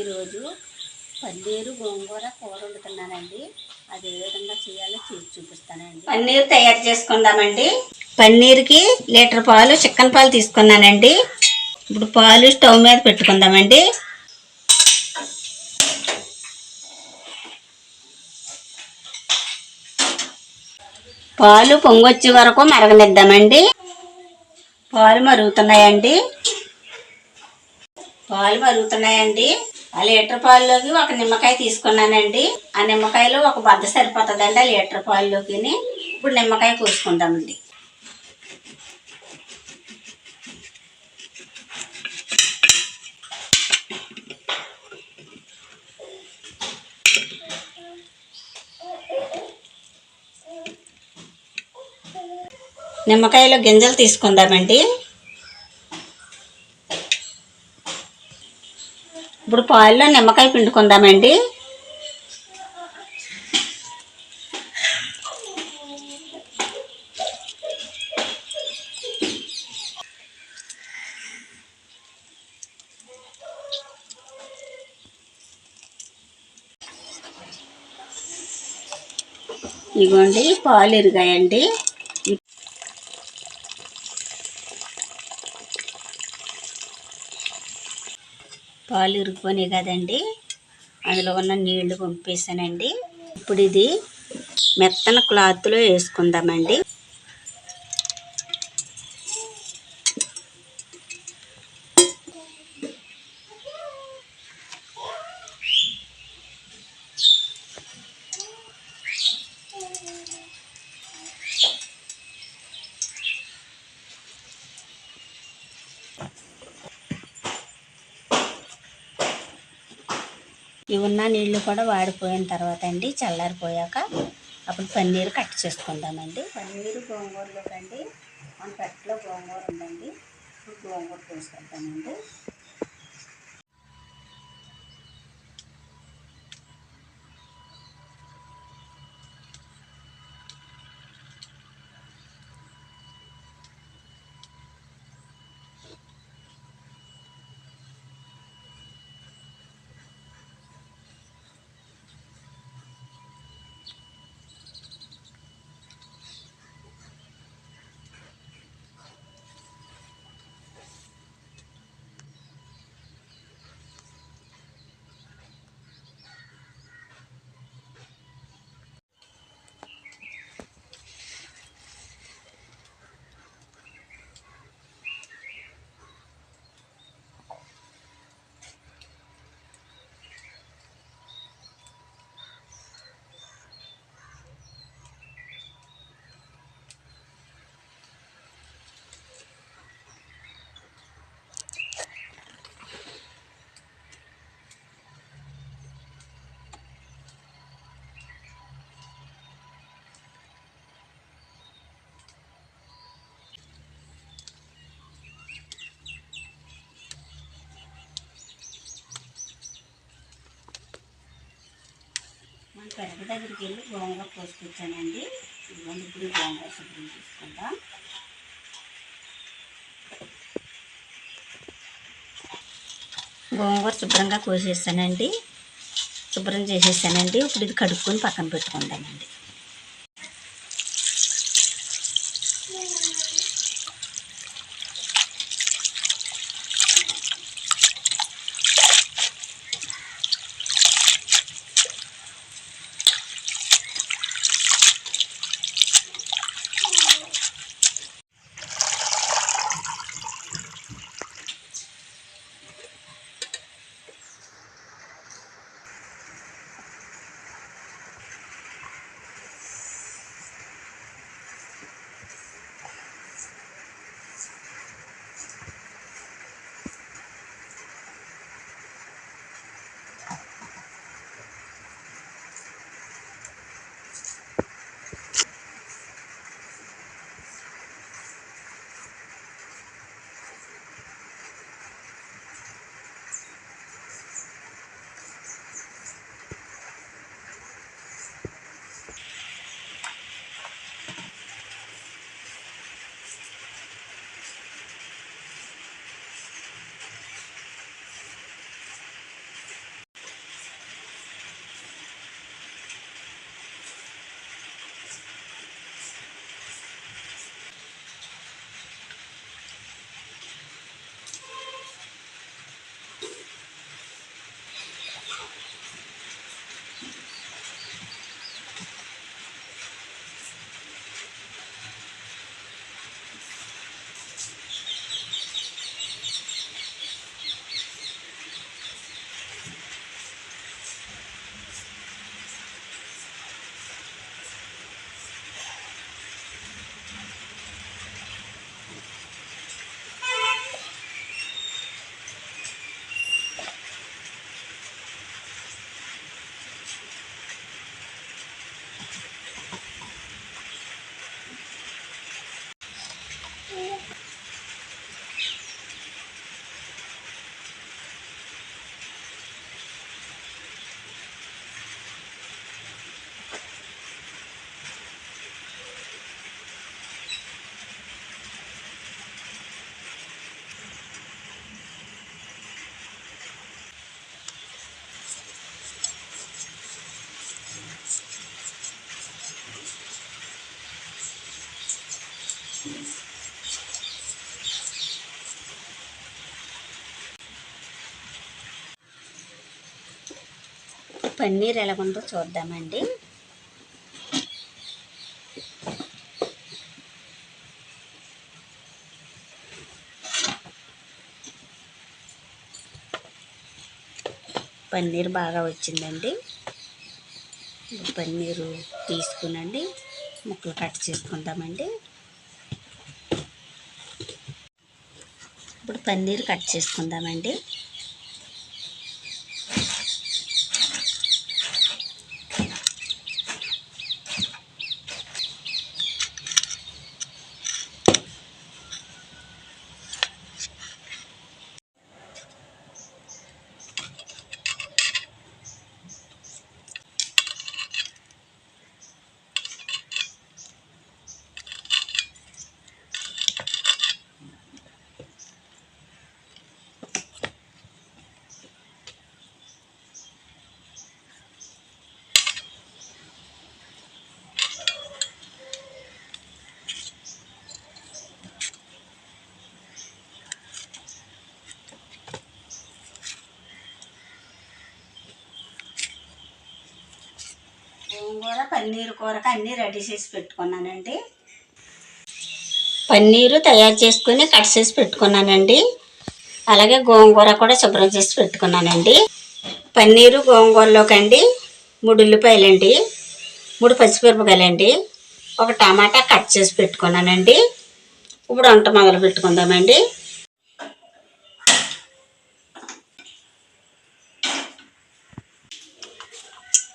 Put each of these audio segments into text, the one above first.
ఈరోజు పన్నీరు గోంగూర కూర వండుతున్నానండి. అది ఏ విధంగా చేయాలో చేసి చూపిస్తానండి. పన్నీరు తయారు చేసుకుందామండి. పన్నీర్కి లీటర్ పాలు చికెన్ పాలు తీసుకున్నానండి. ఇప్పుడు పాలు స్టవ్ మీద పెట్టుకుందామండి. పాలు పొంగొచ్చే వరకు మరగనిద్దామండి. పాలు మరుగుతున్నాయండి. పాలు మరుగుతున్నాయండి. ఆ లీటర్ పాలులోకి ఒక నిమ్మకాయ తీసుకున్నానండి. ఆ నిమ్మకాయలో ఒక బద్ద సరిపోతుందండి ఆ లీటర్ పాలులోకి ఇప్పుడు నిమ్మకాయ కోసుకుందామండి నిమ్మకాయలో గింజలు తీసుకుందామండి. ఇప్పుడు పాయల్లో నిమ్మకాయ పిండుకుందామండి. ఇగోండి పాలు ఇరిగాయండి. పాలు ఇరుక్కుని కదండి. అందులో ఉన్న నీళ్ళు పంపేసానండి ఇప్పుడు ఇది మెత్తన క్లాత్లో వేసుకుందామండి. ఇవి ఉన్న నీళ్ళు కూడా వాడిపోయిన తర్వాత అండి చల్లారిపోయాక అప్పుడు పన్నీరు కట్ చేసుకుందామండి. పన్నీరు గోంగూరలోకండి మన పెట్టలో గోంగూర ఉందండి. ఇప్పుడు గోంగూర పోసుకుంటామండి మన దగ్గరికి వెళ్ళి గోంగూర పోసుకొచ్చానండి ఇదిగోండి ఇప్పుడు గోంగూర శుభ్రం చేసుకుందాం. గోంగూర శుభ్రంగా కోసేసానండి. శుభ్రం చేసేసానండి. ఇప్పుడు ఇది కడుక్కొని పక్కన పెట్టుకుంటానండి. పన్నీర్ ఎలా ఉందో చూద్దామండి. పన్నీర్ బాగా వచ్చిందండి. పన్నీరు తీసుకునండి. ముక్కలు కట్ చేసుకుందామండి. ఇప్పుడు పన్నీర్ కట్ చేసుకుందామండి. గోంగూర పన్నీరు కూరకు అన్నీ రెడీ చేసి పెట్టుకున్నానండి. పన్నీరు తయారు చేసుకుని కట్ చేసి పెట్టుకున్నానండి. అలాగే గోంగూర కూడా శుభ్రం చేసి పెట్టుకున్నానండి. పన్నీరు గోంగూరలోకి అండి మూడు ఉల్లిపాయలండి మూడు పచ్చిమిరపకాయలండి ఒక టమాటా కట్ చేసి పెట్టుకున్నానండి. ఇప్పుడు వంట మొదలు పెట్టుకుందామండి.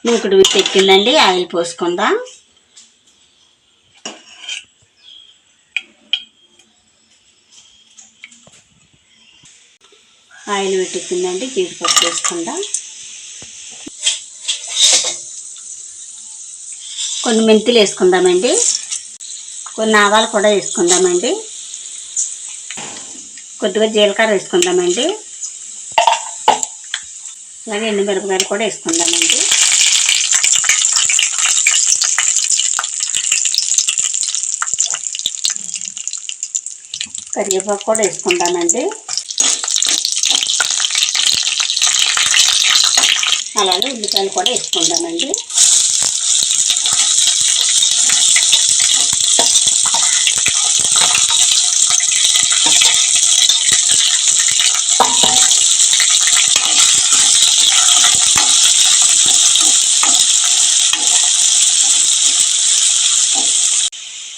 మూకుడు పెట్టిందండి ఆయిల్ పోసుకుందాం. ఆయిల్ పెట్టిందండి జీడిపప్పు వేసుకుందాం. కొన్ని మెంతులు వేసుకుందామండి. కొన్ని ఆవాలు కూడా వేసుకుందామండి. కొద్దిగా జీలకర్ర వేసుకుందామండి. అలాగే ఎండుమిరపకాయలు కూడా వేసుకుందాం కరివేపాకు కూడా వేసుకుంటానండి. అలాగే ఉల్లిపాయలు కూడా వేసుకుంటానండి.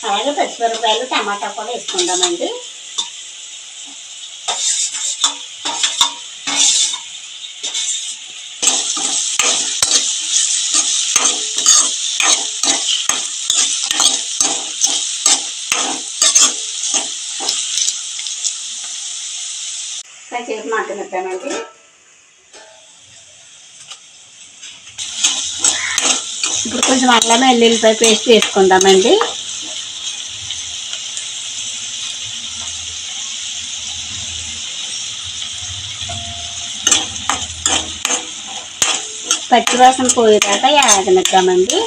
అలాగే పచ్చిమిరపకాయలు టమాటా కూడా వేసుకుందామండి కాసేపు మగ్గనిద్దామండి ఇప్పుడు కొంచెం అల్లం వెల్లుల్లిపాయ పేస్ట్ వేసుకుందామండి. పచ్చివాసన పోయేదాకా యాగనిద్దామండి.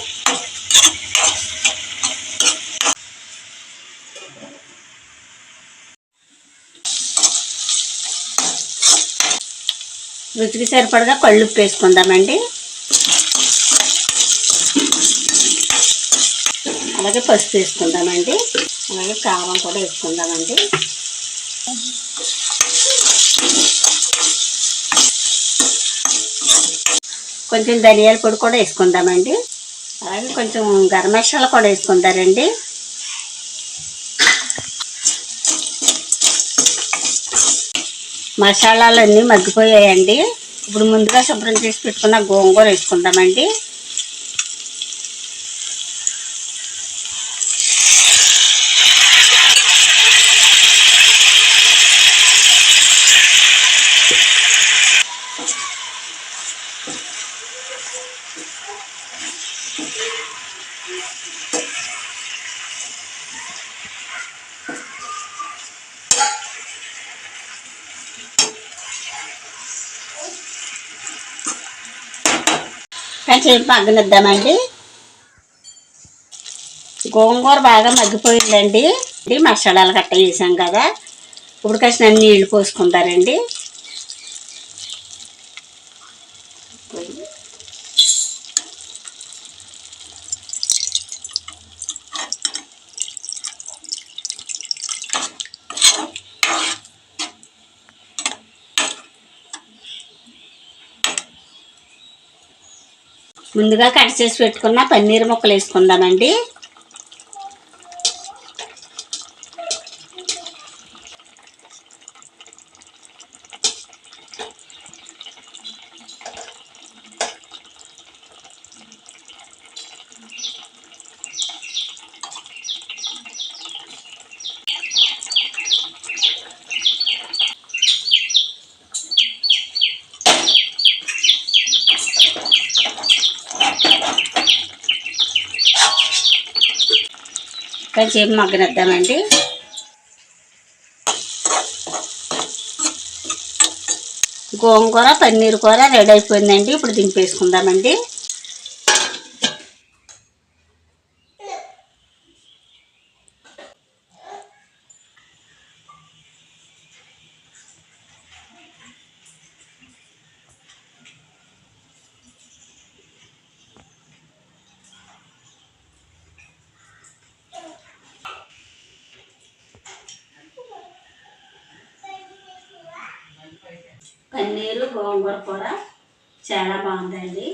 రుచికి సరిపడగా కళ్ళు ఉప్పు వేసుకుందామండి అలాగే పసుపు వేసుకుందామండి. అలాగే కారం కూడా వేసుకుందామండి. కొంచెం ధనియాల పొడి కూడా వేసుకుందామండి. అలాగే కొంచెం గరం మసాలా కూడా వేసుకుంటారండి. మసాలాలన్నీ మగ్గిపోయాయండి. ఇప్పుడు ముందుగా శుభ్రం చేసి పెట్టుకున్న గోంగూర వేసుకుందామండి. కాసేపు మగ్గనిద్దామండి గోంగూర బాగా మగ్గిపోయిందండి. ఇది మసాలాలు కట్ట వేసాం కదా. ఇప్పుడు కాసిన నీళ్ళు పోసుకుంటారండి. ముందుగా కట్ చేసి పెట్టుకున్న పన్నీర్ ముక్కలు వేసుకుందామండి. కాసేపు మగ్గనిద్దామండి. గోంగూర పన్నీర్ కూర రెడీ అయిపోయిందండి. ఇప్పుడు దింపేసుకుందామండి. పన్నీరు గోంగూర కూర చాలా బాగుందండి.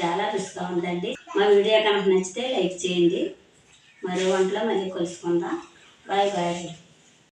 చాలా రుచిగా ఉందండి. మా వీడియో కనుక నచ్చితే లైక్ చేయండి. మరో వంటలో మళ్ళీ కలుసుకుందాం. Bye bye.